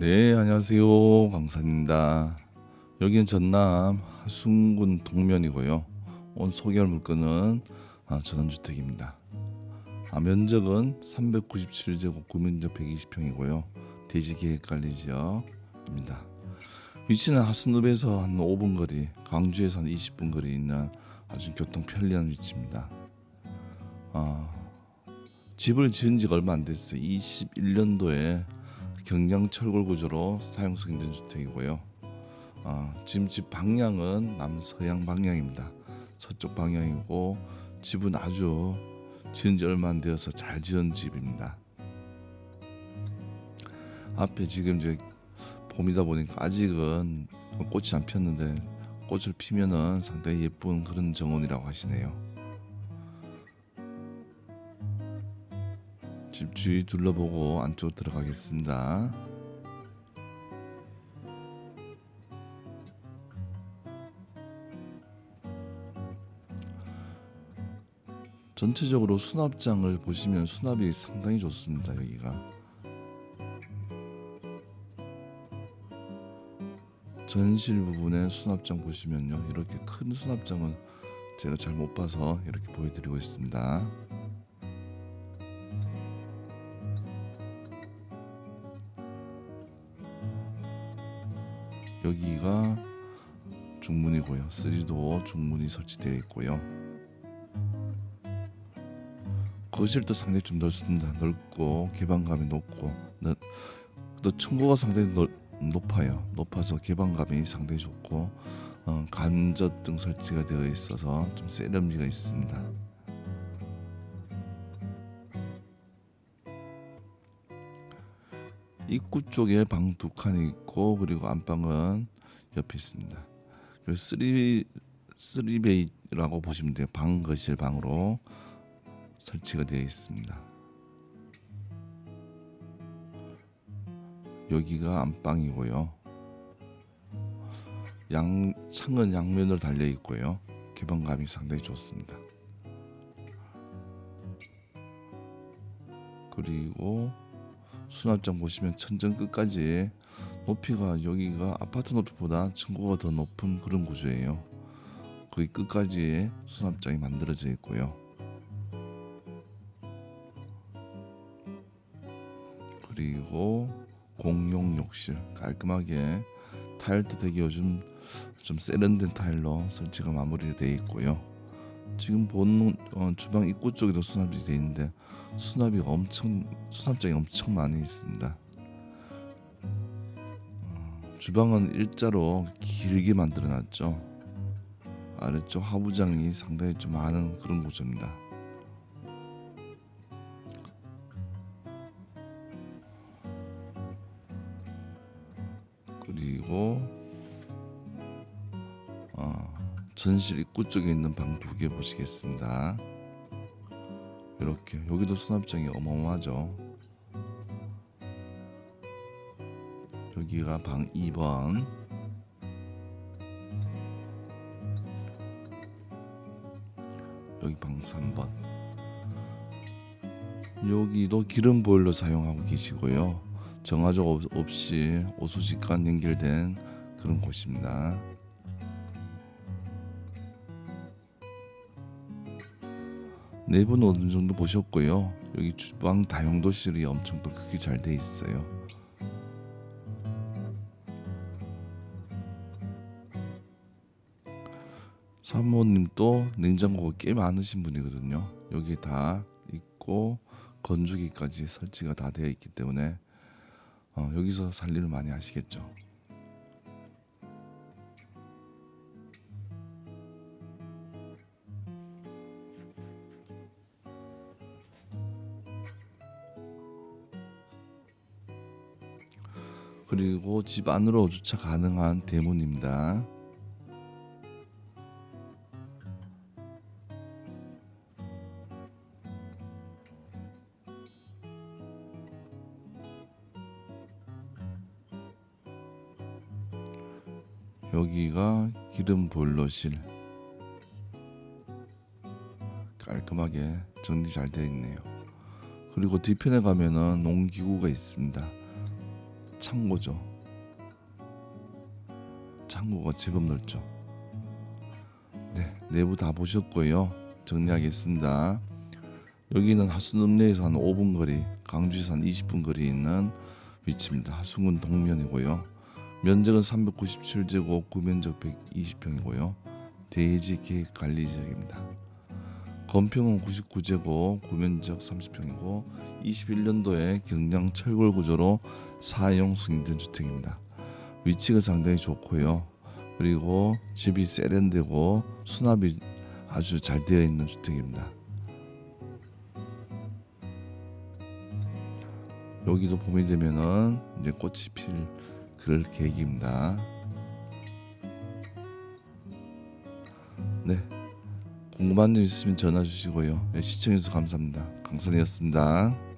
네, 안녕하세요. 강산입니다. 여기는 전남 하순군 동면이고요. 오늘 소개할 물건은 아, 전원주택입니다. 아, 면적은 397제곱, 구면적 120평이고요. 대지계획 관리 지역입니다. 위치는 하순읍에서 한 5분 거리, 광주에서 한 20분 거리 있는 아주 교통 편리한 위치입니다. 아, 집을 지은 지가 얼마 안 됐어요. 21년도에 경량 철골 구조로 사용 승인된 주택이고요. 아, 지금 집 방향은 남서양 방향입니다. 서쪽 방향이고 집은 아주 지은 지 얼마 안 되어서 잘 지은 집입니다. 앞에 지금 이제 봄이다 보니까 아직은 꽃이 안 폈는데 꽃을 피면은 상당히 예쁜 그런 정원이라고 하시네요. 집 주위 둘러보고 안쪽으로 들어가겠습니다. 전체적으로 수납장을 보시면 수납이 상당히 좋습니다. 여기가 전실 부분에 수납장 보시면요 이렇게 큰 수납장은 제가 잘 못 봐서 이렇게 보여드리고 있습니다. 여기가 중문이고요. 3도 중문이 설치되어 있고요. 거실도 상당히 좀 넓습니다. 넓고 개방감이 높고 너, 또 층고가 상당히 넓, 높아요. 높아서 개방감이 상당히 좋고 어, 간접등 설치가 되어 있어서 좀 세련미가 있습니다. 입구 쪽에 방 두 칸이 있고 그리고 안방은 옆에 있습니다. 그 쓰리 쓰리베이라고 보시면 돼요. 방 거실 방으로 설치가 되어 있습니다. 여기가 안방이고요. 양 창은 양면으로 달려 있고요. 개방감이 상당히 좋습니다. 그리고 수납장 보시면 천정 끝까지 높이가 여기가 아파트 높이보다 층고가 더 높은 그런 구조예요. 거기 끝까지 수납장이 만들어져 있고요. 그리고 공용 욕실 깔끔하게 타일도 되게 요즘 좀 세련된 타일로 설치가 마무리되어 있고요. 지금 보는 어, 주방 입구 쪽에도 수납이 되어 있는데 수납이 엄청 수납장이 엄청 많이 있습니다. 어, 주방은 일자로 길게 만들어 놨죠. 아래쪽 하부장이 상당히 좀 많은 그런 구조입니다. 그리고 전실 입구 쪽에 있는 방 두 개 보시겠습니다. 이렇게 여기도 수납장이 어마어마하죠. 여기가 방 2번. 여기 방 3번. 여기도 기름 보일러 사용하고 계시고요. 정화조 없- 없이 오수직간 연결된 그런 곳입니다. 내부는 어느 정도 보셨고요. 여기 주방 다용도실이 엄청 또 크게 잘 돼 있어요. 사모님도 냉장고가 꽤 많으신 분이거든요. 여기 다 있고 건조기까지 설치가 다 되어 있기 때문에 어, 여기서 살림을 많이 하시겠죠. 그리고 집 안으로 주차 가능한 대문입니다. 여기가 기름 보일러실 깔끔하게 정리 잘 되어 있네요. 그리고 뒤편에 가면은 농기구가 있습니다. 창고죠. 창고가 제법 넓죠. 네, 내부 다 보셨고요. 정리하겠습니다. 여기는 하수읍 내에서 한 5분 거리, 강주에서 한 20분 거리에 있는 위치입니다. 하수군 동면이고요. 면적은 397제곱, 구면적 120평이고요. 대지 계획 관리 지역입니다. 건평은 99제곱, 구면적 30평이고 21년도에 경량 철골 구조로 4용 승인된 주택입니다. 위치가 상당히 좋고요. 그리고 집이 세련되고 수납이 아주 잘 되어 있는 주택입니다. 여기도 봄이 되면은 이제 꽃이 필 그럴 계획입니다. 네. 궁금한 점 있으면 전화 주시고요. 네, 시청해주셔서 감사합니다. 강산이었습니다.